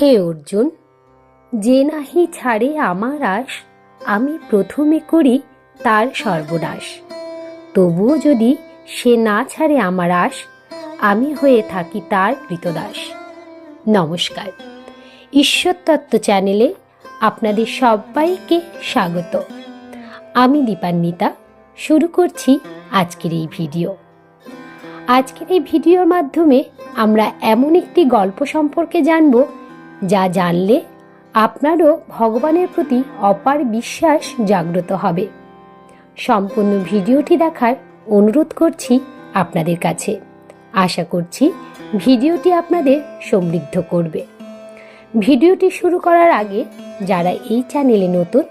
হে অর্জুন, যে নাহি ছাড়ে আমার আশ, আমি প্রথমে করি তার সর্বনাশ। তবুও যদি সে না ছাড়ে আমার আশ, আমি হয়ে থাকি তার কৃতদাস। নমস্কার। ঈশ্বরতত্ত্ব চ্যানেলে আপনাদের সবাইকে স্বাগত। আমি দীপান্বিতা, শুরু করছি আজকের এই ভিডিও। আজকের এই ভিডিওর মাধ্যমে আমরা এমন একটি গল্প সম্পর্কে জানব যা জানলে আপনারও ভগবানের প্রতি অপার বিশ্বাস জাগ্রত হবে। সম্পূর্ণ ভিডিওটি দেখার অনুরোধ করছি আপনাদের কাছে। আশা করছি ভিডিওটি আপনাদের সমৃদ্ধ করবে। ভিডিওটি শুরু করার আগে যারা এই চ্যানেলে নতুন,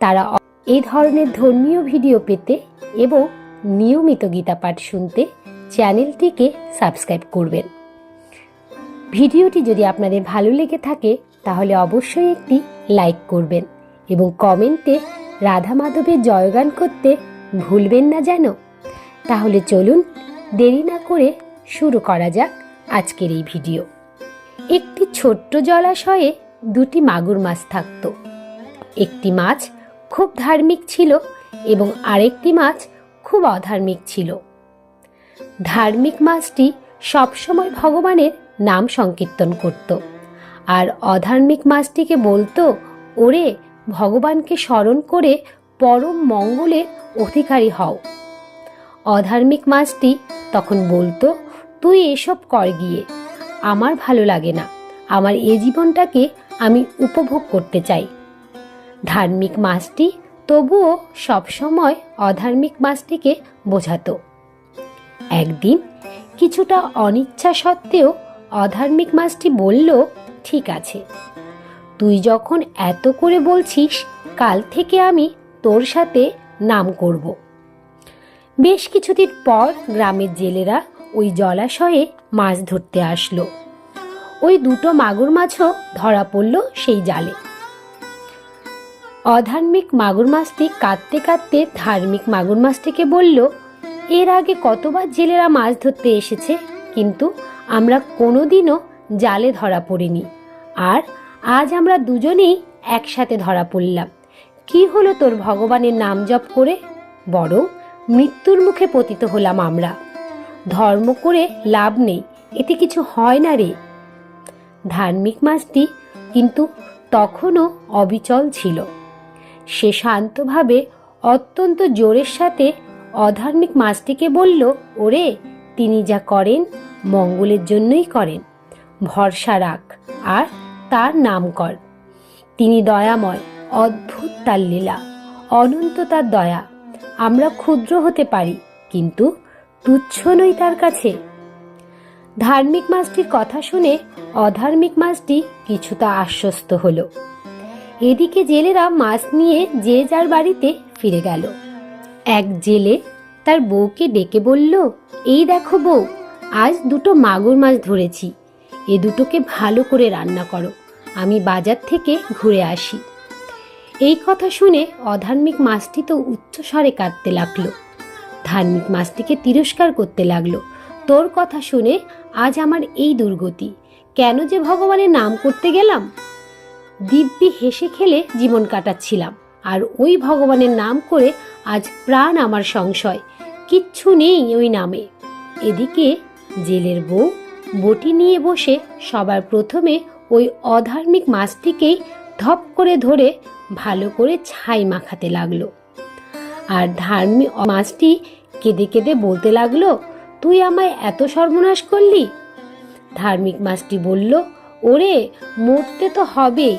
তারা এই ধরনের ধর্মীয় ভিডিও পেতে এবং নিয়মিত গীতা পাঠ শুনতে চ্যানেলটিকে সাবস্ক্রাইব করবেন। ভিডিওটি যদি আপনাদের ভালো লেগে থাকে, তাহলে অবশ্যই একটি লাইক করবেন এবং কমেন্টে রাধা মাধবের জয়গান করতে ভুলবেন না যেন। তাহলে চলুন দেরি না করে শুরু করা যাক আজকের এই ভিডিও। একটি ছোট্ট জলাশয়ে দুটি মাগুর মাছ থাকত। একটি মাছ খুব ধার্মিক ছিল এবং আরেকটি মাছ খুব অধার্মিক ছিল। ধার্মিক মাছটি সবসময় ভগবানের নাম সংকীর্তন করত। আর অধার্মিক মাছটিকে বলতো, ওরে, ভগবানকে স্মরণ করে পরম মঙ্গলের অধিকারী হও। অধার্মিক মাছটি তখন বলতো, তুই এসব কর গিয়ে, আমার ভালো লাগে না। আমার এ জীবনটাকে আমি উপভোগ করতে চাই। ধার্মিক মাছটি তবুও সবসময় অধার্মিক মাছটিকে বোঝাতো। একদিন কিছুটা অনিচ্ছা সত্ত্বেও অধার্মিক মাছটি বলল, ঠিক আছে। তুই যখন এত করে বলছিস, কাল থেকে আমি তোর সাথে নাম করব। বেশ কিছুদিন পর গ্রামের জেলেরা ওই জলাশয়ে মাছ ধরতে আসলো। ওই দুটো মাগুর মাছও ধরা পড়ল সেই জালে। অধার্মিক মাগুর মাছটি কাঁদতে কাঁদতে ধার্মিক মাগুর মাছটিকে বলল, এর আগে কতবার জেলেরা মাছ ধরতে এসেছে, কিন্তু আমরা কোনোদিনও জালে ধরা পড়িনি। আর আজ আমরা দুজনেই একসাথে ধরা পড়লাম। কি হলো তোর ভগবানের নাম জপ করে? বরং মৃত্যুর মুখে পতিত হলাম আমরা। ধর্ম করে লাভ নেই, এতে কিছু হয় না রে। ধার্মিক মাছটি কিন্তু তখনও অবিচল ছিল। সে শান্তভাবে অত্যন্ত জোরের সাথে অধার্মিক মাছটিকে বলল, ওরে তিনি যা করেন, মঙ্গলের জন্যই করেন। ভরসা রাখ আর তার নাম কর। তিনি দয়াময়, অদ্ভুত তার লীলা, অনন্ত তার দয়া। আমরা ক্ষুদ্র হতে পারি, কিন্তু তুচ্ছ নই তার কাছে। ধার্মিক মাছটির কথা শুনে অধার্মিক মাছটি কিছুটা আশ্বস্ত হলো। এদিকে জেলেরা মাছ নিয়ে যে যার বাড়িতে ফিরে গেল। এক জেলে তার বউকে ডেকে বলল, এই দেখো বউ, আজ দুটো মাগুর মাছ ধরেছি। এ দুটোকে ভালো করে রান্না করো। আমি বাজার থেকে ঘুরে আসি এই কথা শুনে অধার্মিক মাছটি তো উচ্চস্বরে কাঁদতে লাগল। ধার্মিক মাছটিকে তিরস্কার করতে লাগল। তোর কথা শুনে আজ আমার এই দুর্গতি। কেন যে ভগবানের নাম করতে গেলাম? দিব্যি হেসে খেলে জীবন কাটাচ্ছিলাম। আর ওই ভগবানের নাম করে আজ প্রাণ আমার সংশয়। কিচ্ছু নেই ওই নামে। এদিকে জেলের বউ বটি নিয়ে বসে সবার প্রথমে ওই অধার্মিক মাছটিকেই ধপ করে ধরে ভালো করে ছাই মাখাতে লাগল। আর ধার্মিক মাছটি কেঁদে কেঁদে বলতে লাগল, তুই আমায় এত সর্বনাশ করলি? ধার্মিক মাছটি বলল, ওরে, মরতে তো হবেই,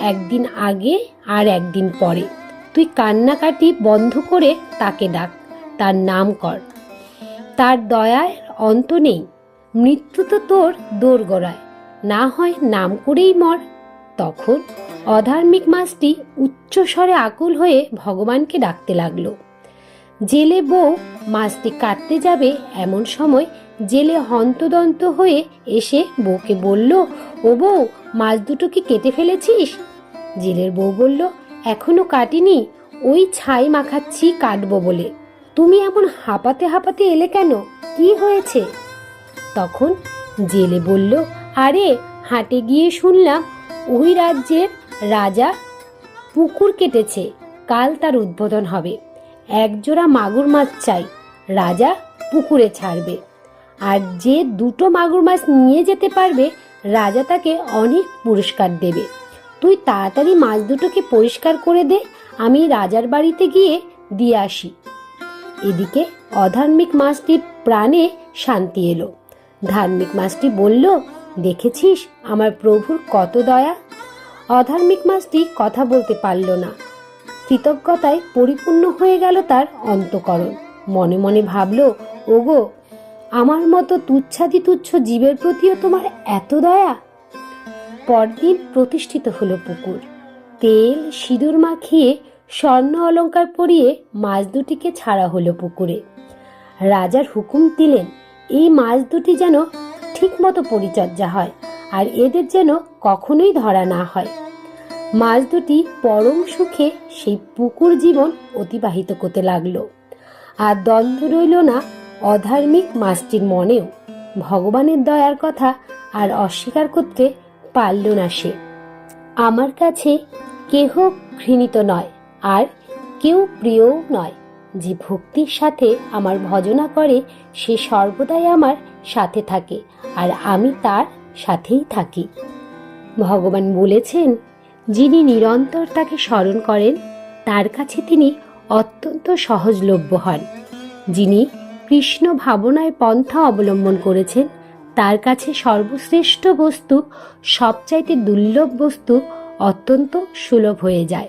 একদিন আগে আর একদিন পরে। তুই কান্নাকাটি বন্ধ করে তাকে ডাক। তার নাম কর। তার দয়ার অন্ত নেই। মৃত্যু তো তোর দোর গড়ায় না হয় নাম করেই মর। তখন অধার্মিক মাছটি উচ্চস্বরে আকুল হয়ে ভগবানকে ডাকতে লাগল। জেলে বউ মাছটি কাটতে যাবে এমন সময় জেলে হন্তদন্ত হয়ে এসে বউকে বলল, ও বউ, মাছ দুটো কি কেটে ফেলেছিস? জেলের বউ বলল, এখনও কাটিনি। ওই ছাই মাখাচ্ছি কাটবো বলে। তুমি এমন হাঁপাতে হাঁপাতে এলে কেন? কি হয়েছে? তখন জেলে বলল, আরে, হাটে গিয়ে শুনলাম ওই রাজ্যের রাজা পুকুর কেটেছে। কাল তার উদ্বোধন হবে। একজোড়া মাগুর মাছ চাই। রাজা পুকুরে ছাড়বে। আর যে দুটো মাগুর মাছ নিয়ে যেতে পারবে, রাজা তাকে অনেক পুরস্কার দেবে। তুই তাড়াতাড়ি মাছ দুটোকে পরিষ্কার করে দে, আমি রাজার বাড়িতে গিয়ে দিয়ে আসি। এদিকে অধার্মিক মাছটি প্রাণে শান্তি এলো। ধার্মিক মাছটি বলল, দেখেছিস আমার প্রভুর কত দয়া? অধার্মিক মাছটি কথা বলতে পারল না। কৃতজ্ঞতায় পরিপূর্ণ হয়ে গেল তার অন্তকরণ। মনে মনে ভাবল, ওগো, আমার মতো তুচ্ছাদি তুচ্ছ জীবের প্রতিও তোমার এত দয়া? পরদিন প্রতিষ্ঠিত হলো পুকুর। তেল, সিঁদুর মাখিয়ে স্বর্ণ অলংকার পরিয়ে মাছ দুটিকে ছাড়া হলো পুকুরে। রাজার হুকুম দিলেন, এই মাছ দুটি যেন ঠিকমতো পরিচর্যা হয় আর এদের যেন কখনোই ধরা না হয়। মাছ দুটি পরম সুখে সেই পুকুর জীবন অতিবাহিত করতে লাগল। আর দ্বন্দ্ব রইল না অধার্মিক মাছটির মনেও। ভগবানের দয়ার কথা আর অস্বীকার করতে পারল না সে। আমার কাছে কেহ ঘৃণিত নয়। আর কেউ প্রিয়ও নয় যে ভক্তির সাথে আমার ভজনা করে, সে সর্বদাই আমার সাথে থাকে আর আমি তার সাথেই থাকি। ভগবান বলেছেন, যিনি নিরন্তর তাকে স্মরণ করেন, তার কাছে তিনি অত্যন্ত সহজলভ্য হন। যিনি কৃষ্ণ ভাবনায় পন্থা অবলম্বন করেছেন, তার কাছে সর্বশ্রেষ্ঠ বস্তু, সবচাইতে দুর্লভ বস্তু অত্যন্ত সুলভ হয়ে যায়।